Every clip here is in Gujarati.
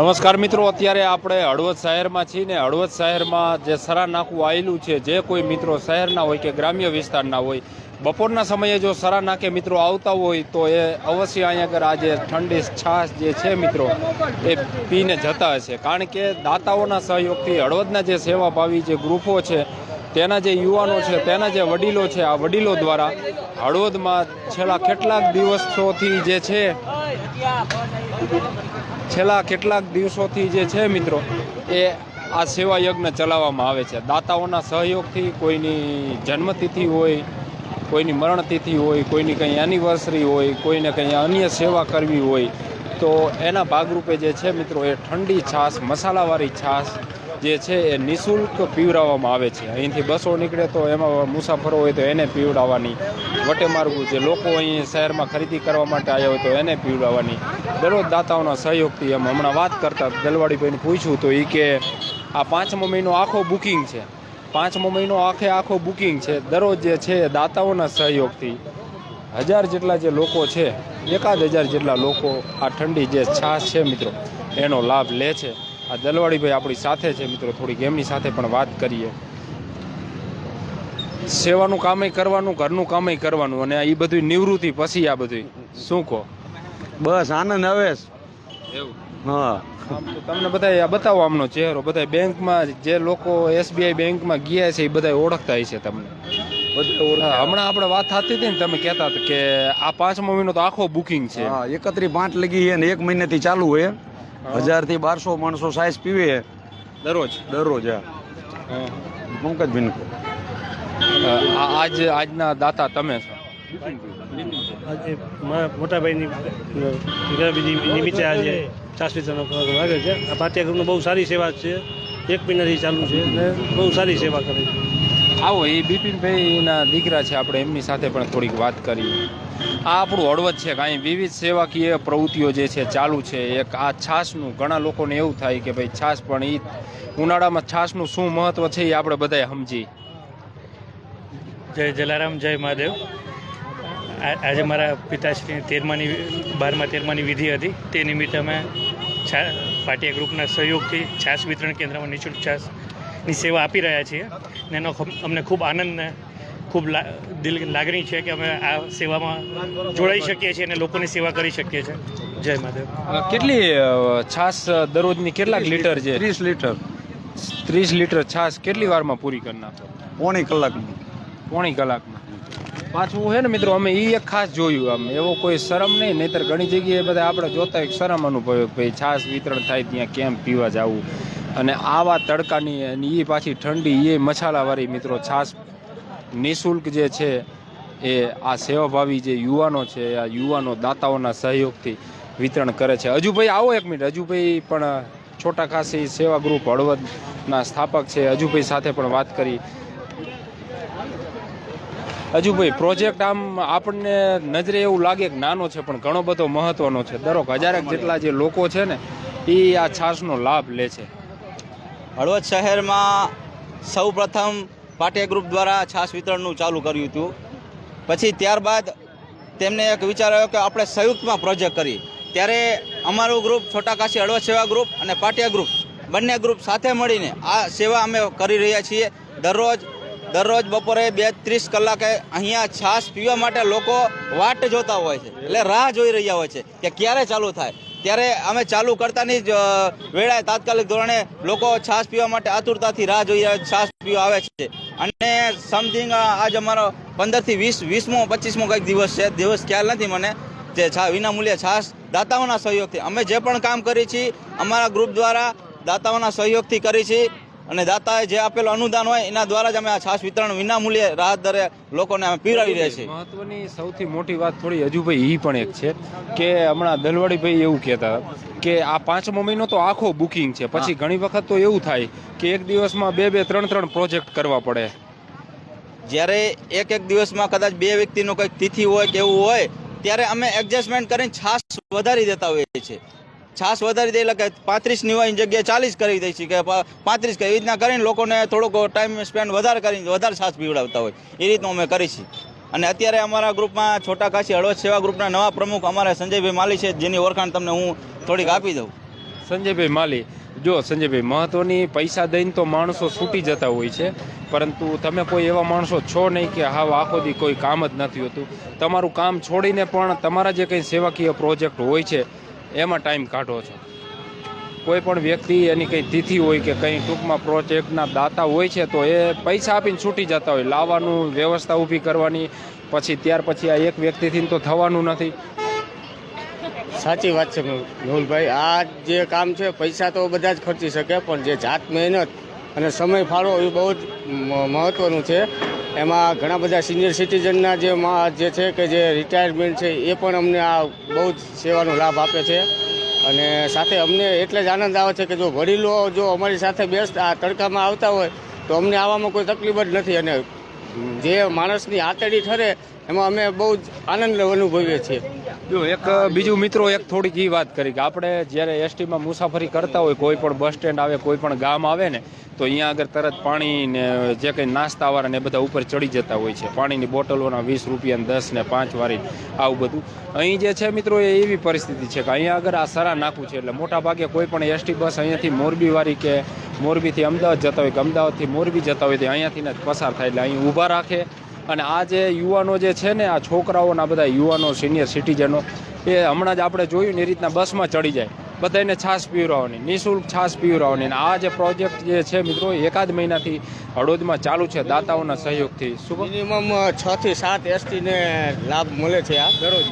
નમસ્કાર મિત્રો, અત્યારે આપણે હળવદ શહેરમાં છીએ ને હળવદ શહેરમાં જે સરા નાકું આવેલું છે, જે કોઈ મિત્રો શહેરના હોય કે ગ્રામ્ય વિસ્તારના હોય, બપોરના સમયે જો સરા નાકે મિત્રો આવતા હોય તો એ અવશ્ય અહીંયા આગળ આજે ઠંડી છાશ જે છે મિત્રો, એ પીને જતા હશે. કારણ કે દાતાઓના સહયોગથી હળવદના જે સેવાભાવી જે ગ્રુપો છે, તેના જે યુવાનો છે, તેના જે વડીલો છે, આ વડીલો દ્વારા હળવદમાં છેલ્લા કેટલાક દિવસોથી જે છે છેલ્લા કેટલાક દિવસોથી જે છે મિત્રો, એ આ સેવા યજ્ઞ ચલાવવામાં આવે છે. દાતાઓના સહયોગથી કોઈની જન્મતિથિ હોય, કોઈની મરણતિથિ હોય, કોઈની કંઈ એનિવર્સરી હોય, કોઈને કંઈ અન્ય સેવા કરવી હોય, તો એના ભાગરૂપે જે છે મિત્રો, એ ઠંડી છાશ, મસાલાવાળી છાશ જે છે એ નિઃશુલ્ક પીવડાવવામાં આવે છે. અહીંથી બસો નીકળે તો એમાં મુસાફરો હોય તો એને પીવડાવવાની. વટે માર્ગું જે લોકો અહીં શહેરમાં ખરીદી કરવા માટે આવ્યા હોય તો એને પીવડાવવાની. દરરોજ દાતાઓના સહયોગથી એમ હમણાં વાત કરતા દલવાડીભાઈને પૂછ્યું તો એ કે, આ પાંચમો મહિનો આખો બુકિંગ છે. પાંચમો મહિનો આખે આખો બુકિંગ છે. દરરોજ જે છે દાતાઓના સહયોગથી હજાર જેટલા જે લોકો છે, એકાદ હજાર જેટલા લોકો આ ઠંડી જે છાશ છે મિત્રો, એનો લાભ લે છે. આ દલવાડીભાઈ આપણી સાથે છે મિત્રો થોડીક એમની સાથે પણ વાત કરીએ. સેવાનું કામે કરવાનું ઘરનું કામે કરવાનું અને એ બધું નિવૃત્તિ પછી આ બધું. શું કહો? બસ આનંદ હવે એવું? હા. તમને બધા બતાવો આમનો ચહેરો. બધા બેંકમાં જે લોકો એસબીઆઈ બેંકમાં ગયા છે એ બધા ઓળખતા હશે તમને. હમણાં આપણે વાત થતી હતી ને તમે કહેતા હતા કે આ પાંચમો મહિનો તો આખો બુકિંગ છે. હા એકત્રીસ પાંચ લગી છે ને એક મહિનાથી ચાલુ હોય હજારથી બારસો માણસો સાઈઝ પીવે દરરોજ? દરરોજ હા. હા. પંકજ ભીનકો આજ આજના દાતા તમે છો? આજે મોટાભાઈની નિમિત્તે આજે શાસ્ત્રીનો પ્રોગ્રામ આવ્યો છે. આ પાઠ્યક્રમનો બહુ સારી સેવા છે. એક મહિનાથી ચાલુ છે અને બહુ સારી સેવા કરે છે. આવો એ બિપિનભાઈના દીકરા છે. આપણે એમની સાથે પણ થોડીક વાત કરીએ આ આપણું હળવદ છે કાંઈ વિવિધ સેવાકીય પ્રવૃત્તિઓ જે છે ચાલુ છે. એક આ છાશનું, ઘણા લોકોને એવું થાય કે ભાઈ છાશ પણ એ ઉનાળામાં છાશનું શું મહત્વ છે એ આપણે બધાએ સમજી જય જલારામ, જય મહાદેવ. આજે મારા પિતાશ્રીની તેરમાની, બારમા તેરમાની વિધિ હતી. તે નિમિત્તે અમે છા, પાટિયા ગ્રુપના સહયોગથી છાશ વિતરણ કેન્દ્રમાં નિઃશુલ્ક છાશની સેવા આપી રહ્યા છીએ. ને એનો અમને ખૂબ આનંદ ખૂબ લા- દિલ લાગણી છે કે અમે આ સેવામાં જોડાઈ શકીએ છીએ અને લોકોની સેવા કરી શકીએ છીએ. જય મહાદેવ. કેટલી છાશ દરરોજની કેટલાક લીટર છે ત્રીસ લીટર. ત્રીસ લીટર છાશ કેટલી વારમાં પૂરી કરી નાખો પોણી કલાકમાં. પોણી કલાકમાં. પાછું છે ને મિત્રો અમે એ એક ખાસ જોયું આમ. એવો કોઈ શરમ નહીં નહીતર ઘણી જગ્યાએ બધા આપણે જોતા એક શરમ અનુભવે ભાઈ છાશ વિતરણ થાય ત્યાં કેમ પીવા જવું. અને આવા તડકાની અને એ પાછી ઠંડી એ મસાલાવાળી મિત્રો છાશ નિઃશુલ્ક જે છે એ આ સેવાભાવી જે યુવાનો છે, આ યુવાનો દાતાઓના સહયોગથી વિતરણ કરે છે. અજુભાઈ, આવો એક મિનિટ. અજુભાઈ પણ છોટા ખાસી સેવા ગ્રુપ હળવદના સ્થાપક છે. અજુભાઈ સાથે પણ વાત કરી. અજુભાઈ, પ્રોજેક્ટ આમ આપણને નજરે એવું લાગે કે નાનો છે, પણ ઘણો બધો મહત્વનો છે. દરેક હજારેક જેટલા જે લોકો છે ને, એ આ છાશનો લાભ લે છે. હળવદ શહેરમાં સૌ પ્રથમ પાટિયા ગ્રુપ દ્વારા છાશ વિતરણનું ચાલુ કર્યું હતું. પછી ત્યારબાદ તેમને એક વિચાર આવ્યો કે આપણે સંયુક્તમાં પ્રોજેક્ટ કરીએ ત્યારે અમારું ગ્રુપ છોટા કાશી હળવદ સેવા ગ્રુપ અને પાટિયા ગ્રુપ બંને ગ્રુપ સાથે મળીને આ સેવા અમે કરી રહ્યા છીએ. દરરોજ દરરોજ બપોરે બે ત્રીસ કલાકે અહીંયા છાશ પીવા માટે લોકો વાટ જોતા હોય છે. એટલે રાહ જોઈ રહ્યા હોય છે કે ક્યારે ચાલુ થાય. ત્યારે અમે ચાલુ કરતાની જ વેળાએ તાત્કાલિક ધોરણે લોકો છાશ પીવા માટે આતુરતાથી રાહ જોઈ છાશ પીવા આવે છે. અને સમથિંગ આજ અમારો પંદરથી વીસ, વીસમો પચીસમો કંઈક દિવસ છે. દિવસ ખ્યાલ નથી મને જે છા, વિનામૂલ્યે છાશ દાતાઓના સહયોગથી. અમે જે પણ કામ કરીએ છીએ, અમારા ગ્રુપ દ્વારા દાતાઓના સહયોગથી કરી છીએ. અને દાતાએ જે આપેલું અનુદાન હોય એના દ્વારા જ અમે આ છાશ વિતરણ વિનામૂલ્યે રાહત દરે લોકોને અમે પીરાવી રહ્યા છીએ. મહત્વની સૌથી મોટી વાત થોડી હજુભાઈ એ પણ એક છે કે હમણાં દલવાડીભાઈ એવું કહેતા કે આ પાંચમો મહિનો તો આખો બુકિંગ છે. પછી ઘણી વખત તો એવું થાય કે એક દિવસમાં બે બે ત્રણ ત્રણ પ્રોજેક્ટ કરવા પડે. જ્યારે એક એક દિવસમાં કદાચ બે વ્યક્તિનો કંઈક તિથિ હોય કે એવું હોય ત્યારે અમે એડજસ્ટમેન્ટ કરીને છાશ વધારી દેતા હોઈએ છીએ. છાશ વધારી દે કે પાંત્રીસની હોય જગ્યાએ ચાલીસ કરી દઈએ છીએ કે પાંત્રીસ કે રીતના કરીને લોકોને થોડોક ટાઈમ સ્પેન્ડ વધારે કરીને વધારે છાશ પીવડાવતા હોય. એ રીતનું અમે કરી છીએ અને અત્યારે અમારા ગ્રુપમાં છોટા કાશી હળવદ સેવા ગ્રુપના નવા પ્રમુખ અમારા સંજયભાઈ માલી છે, જેની ઓળખાણ તમને હું થોડીક આપી દઉં. સંજયભાઈ માલી, જો સંજયભાઈ, મહત્વની પૈસા દઈને તો માણસો છૂટી જતા હોય છે, પરંતુ તમે કોઈ એવા માણસો છો નહીં કે હાવ આખો દી કોઈ કામ જ નથી હોતું. તમારું કામ છોડીને પણ તમારા જે કંઈ સેવાકીય પ્રોજેક્ટ હોય છે એમાં ટાઈમ કાઢો છો. કોઈ પણ વ્યક્તિ એની કંઈ તિથિ હોય કે કંઈ ટૂંકમાં પ્રોજેક્ટના દાતા હોય છે, તો એ પૈસા આપીને છૂટી જતા હોય. લાવવાનું, વ્યવસ્થા ઊભી કરવાની, પછી ત્યાર પછી આ એક વ્યક્તિથી તો થવાનું નથી. સાચી વાત છે, મેહુલભાઈ. આ જે કામ છે, પૈસા તો બધા જ ખર્ચી શકે, પણ જે જાત મહેનત અને સમય ફાળવો એ બહુ જ મ- મહત્વનું છે. એમાં ઘણા બધા સિનિયર સિટીઝનના જે જે છે કે જે રિટાયરમેન્ટ છે, એ પણ અમને આ બહુ જ સેવાનો લાભ આપે છે. અને સાથે અમને એટલે જ આનંદ આવે છે કે જો વડીલો જો અમારી સાથે બેસ્ટ આ તડકામાં આવતા હોય, તો અમને આવવામાં કોઈ તકલીફ જ નથી. અને જે માણસની આતેડી ઠરે એમાં અમે બહુ જ આનંદ અનુભવીએ છીએ. જો, એક બીજું મિત્રો એક થોડીક એ વાત કરી કે આપણે જ્યારે એસટીમાં મુસાફરી કરતા હોય, કોઈ પણ બસ સ્ટેન્ડ આવે, કોઈ પણ ગામ આવે ને, તો અહીંયા આગળ તરત પાણી ને, જે કંઈ નાસ્તાવાળા ને એ બધા ઉપર ચડી જતા હોય છે. પાણીની બોટલોના વીસ રૂપિયા દસ ને પાંચ વાળી આવું બધું. અહીં જે છે મિત્રો, એ એવી પરિસ્થિતિ છે કે અહીંયા આગળ આ સરા નાખવું છે. એટલે મોટા ભાગે કોઈ પણ એસટી બસ અહીંયાથી મોરબી વાળી કે મોરબીથી અમદાવાદ જતા હોય કે અમદાવાદથી મોરબી જતા હોય તો અહીંયાથી જ પસાર થાય. એટલે અહીં ઊભા રાખે અને આ જે યુવાનો જે છે ને આ છોકરાઓના બધા યુવાનો સિનિયર સિટીઝનો એ હમણાં જ આપણે જોયું ને એ રીતના બસમાં ચડી જાય. બધાને છાશ પીવરાવવાની નિઃશુલ્ક છાશ પીવરાવવાની અને આ જે પ્રોજેક્ટ જે છે મિત્રો એકાદ મહિનાથી હળોદમાં ચાલુ છે દાતાઓના સહયોગથી? મિનિમમ છ થી સાત એસટી ને લાભ મળે છે આ. દરરોજ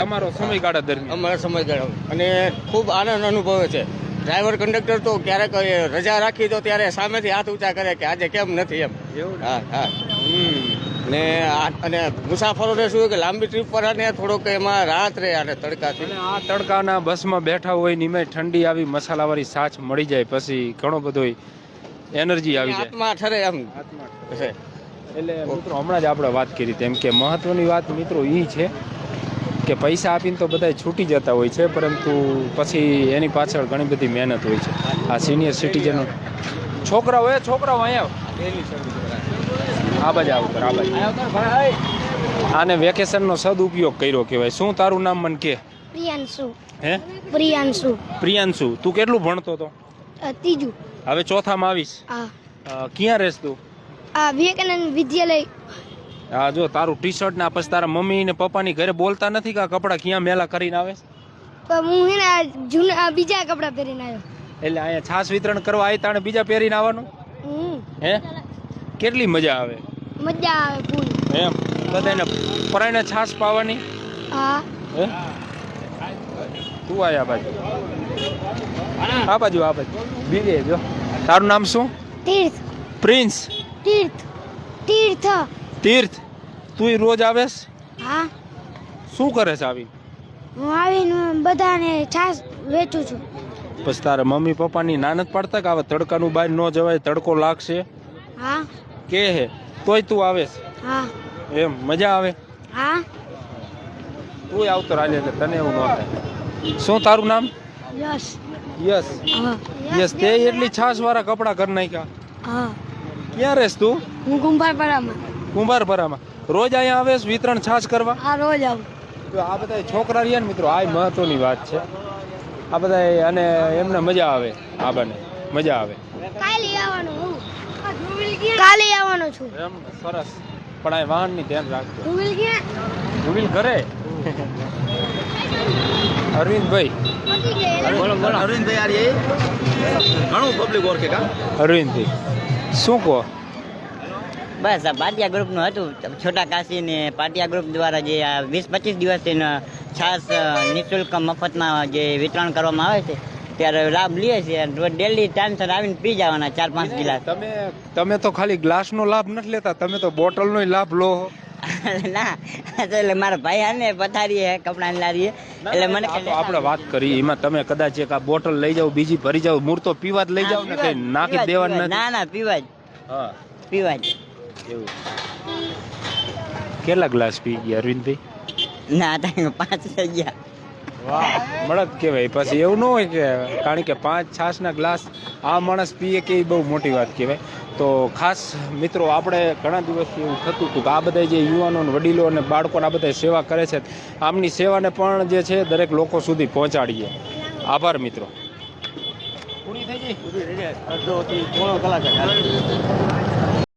તમારો સમયગાળા દરમિયાન? અમારા સમયગાળા. અને ખૂબ આનંદ અનુભવે છે. ડ્રાઈવર કંડક્ટર તો ક્યારેક રજા રાખી દો ત્યારે સામેથી હાથ ઊંચા કરે કે આજે કેમ નથી એમ. એવું હા હા. ને આ- અને મુસાફરોને શું કે લાંબી ટ્રીપ પર અને થોડોક એમાં રાહત રહે અને તડકાથી. આ તડકાના બસમાં બેઠા હોય નિમે ઠંડી આવી મસાલાવાળી છાશ મળી જાય પછી ઘણો બધો એનર્જી આવી જાય. આત્મા ઠરે એમ. છે એટલે મિત્રો હમણાં જ આપણે વાત કરી તેમ કે મહત્વની વાત મિત્રો એ છે કે પૈસા આપીને તો બધા છૂટી જતા હોય છે પરંતુ પછી એની પાછળ ઘણી બધી મહેનત હોય છે. આ સિનિયર સિટીઝનો છોકરાઓ એ છોકરાઓ અહીંયા. આ બાજુ આવું કર આ બાજુ આને વેકેશનનો સદુપયોગ કર્યો કહેવાય. શું તારું નામ મને કે? પ્રિયાંશુ. હે? પ્રિયાંશુ. પ્રિયાંશુ તું કેટલું ભણતો તો? ત્રીજું. હવે ચોથામાં આવીશ? હા. ક્યાં રહેશ તું? આ વિવેકાનંદ વિદ્યાલય. હા જો તારું ટી શર્ટ ને પછી તારા મમ્મી ને પપ્પાની ઘરે બોલતા નથી કે આ કપડાં ક્યાં મેલા કરીને આવે? પણ હું હે ને જૂના બીજા કપડા પહેરીને આવ્યો. એટલે અહીંયા છાસ વિતરણ કરવા આવી તાણે બીજા પહેરીને આવવાનું? હે? કેટલી મજા આવે? મજા આવે ફૂલ. એમ? બધાને પરાઈને છાસ પાવાની? હા. હે? તું આય આ બાજુ. આ બાજુ આ બાજુ. બીજે જો. તારું નામ શું? તીર્થ. પ્રિન્સ. તીર્થ. તીર્થ. તીર્થ. તું રોજ આવેસ હા. શું કરે છે આવી? હું આવીને બધાને છાસ વેચું છું. પછી તારા મમ્મી પપ્પાની નાનત પાડતા કે આવા તડકાનું બહાર ન જવાય તડકો લાગશે? હા. કે હે? તોય તું આવેસ હા. એમ મજા આવે? હા. તું આવતો રાલે એટલે તને એવું ન થાય. શું તારું નામ? યસ યસ યસ તે એટલી છાસ વાળા કપડા કરી નાખ્યા. હા. ક્યાં રહેશ તું? હું કુંભારપરામાં કુંભારપરામાં રોજ અહીંયા આવેશ વિતરણ છાસ કરવા? આ રોજ આવું. તો આ બધા છોકરા રહ્યા ને મિત્રો આ મહત્વની વાત છે. આ બધા અને એમને મજા આવે આ બને. મજા આવે. કાલે આવવાનું હું. આવવાનો છું? એમ સરસ. પણ આ વાહનની ધ્યાન રાખજો. વિલ ક્યાં રૂબીલ ઘરે અરવિંદભાઈ. બોલો બોલો. અરવિંદભાઈ ઘણું પબ્લિક ઓળખે કા? અરવિંદભાઈ શું કહો? બસ આ પાટિયા ગ્રુપનું હતું. છોટા કાશી ને પાટિયા ગ્રુપ દ્વારા જે આ વીસ પચીસ દિવસથી ન છાસ નિઃશુલ્ક મફતમાં જે વિતરણ કરવામાં આવે છે ત્યારે લાભ લઈએ છીએ ડેલી ડેલી ટાઈમસર આવીને પી જવાના ચાર પાંચ ગિલાસ. તમે તમે તો ખાલી ગ્લાસનો લાભ નથી લેતા તમે તો બોટલનો લાભ લો. ના એટલે મારા ભાઈ આને પથારીએ હે કપડાની લારી એટલે મને આપણે વાત કરી એમાં તમે કદાચ એક આ બોટલ લઈ જાવ બીજી ભરી જાવ મૂળ તો પીવા જ લઈ જાવ ને કઈ નાખી દેવાનું ના ના પીવા જ. હા. પીવા જ. એવું. કેટલા ગ્લાસ પી ગયા અરવિંદભાઈ? ના પાંચ થઈ ગયા. મળદ કહેવાય. પછી એવું ન હોય કે, કારણ કે પાંચ છાસના ગ્લાસ આ માણસ પીએ કે એ બહુ મોટી વાત કહેવાય. તો ખાસ મિત્રો, આપણે ઘણા દિવસથી એવું થતું હતું કે આ બધા જે યુવાનો વડીલો અને બાળકોને આ બધા સેવા કરે છે, આમની સેવાને પણ જે છે દરેક લોકો સુધી પહોંચાડીએ. આભાર મિત્રો. પૂરી થઈ ગઈ? અડધો કલાક.